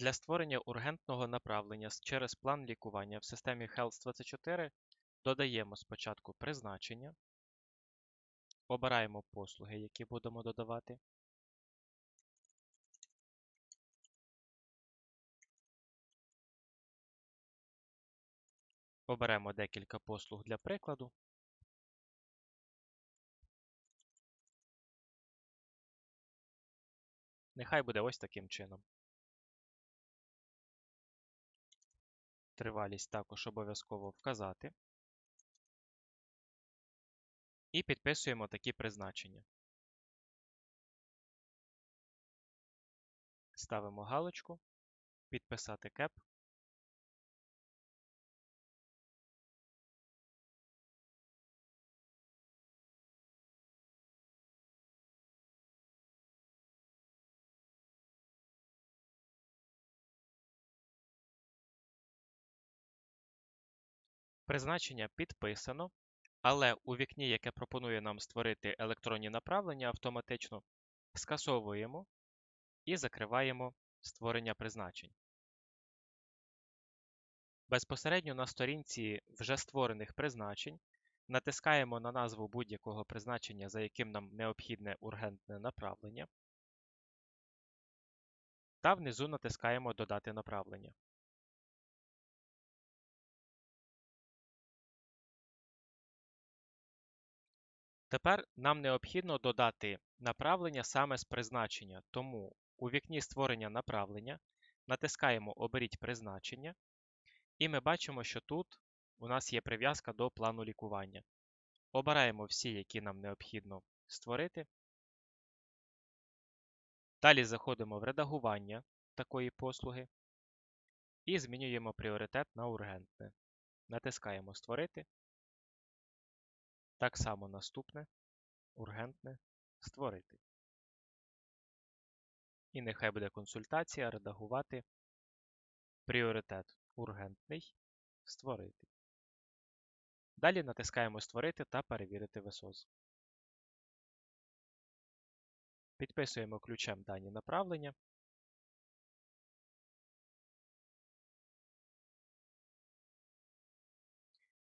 Для створення ургентного направлення через план лікування в системі Health24 додаємо спочатку призначення, обираємо послуги, які будемо додавати. Оберемо декілька послуг для прикладу. Нехай буде ось таким чином. Тривалість також обов'язково вказати. І підписуємо такі призначення. Ставимо галочку, підписати кеп. Призначення підписано, але у вікні, яке пропонує нам створити електронні направлення, автоматично скасовуємо і закриваємо створення призначень. Безпосередньо на сторінці вже створених призначень натискаємо на назву будь-якого призначення, за яким нам необхідне ургентне направлення, та внизу натискаємо Додати направлення. Тепер нам необхідно додати направлення саме з призначення, тому у вікні створення направлення натискаємо Оберіть призначення, і ми бачимо, що тут у нас є прив'язка до плану лікування. Обираємо всі, які нам необхідно створити. Далі заходимо в редагування такої послуги і змінюємо пріоритет на ургентне. Натискаємо Створити. Так само наступне ургентне створити. І нехай буде консультація редагувати пріоритет ургентний створити. Далі натискаємо Створити та перевірити висоз. Підписуємо ключем дані направлення.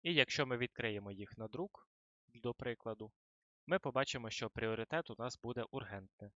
І якщо ми відкриємо їх на друк, до прикладу, ми побачимо, що пріоритет у нас буде ургентне.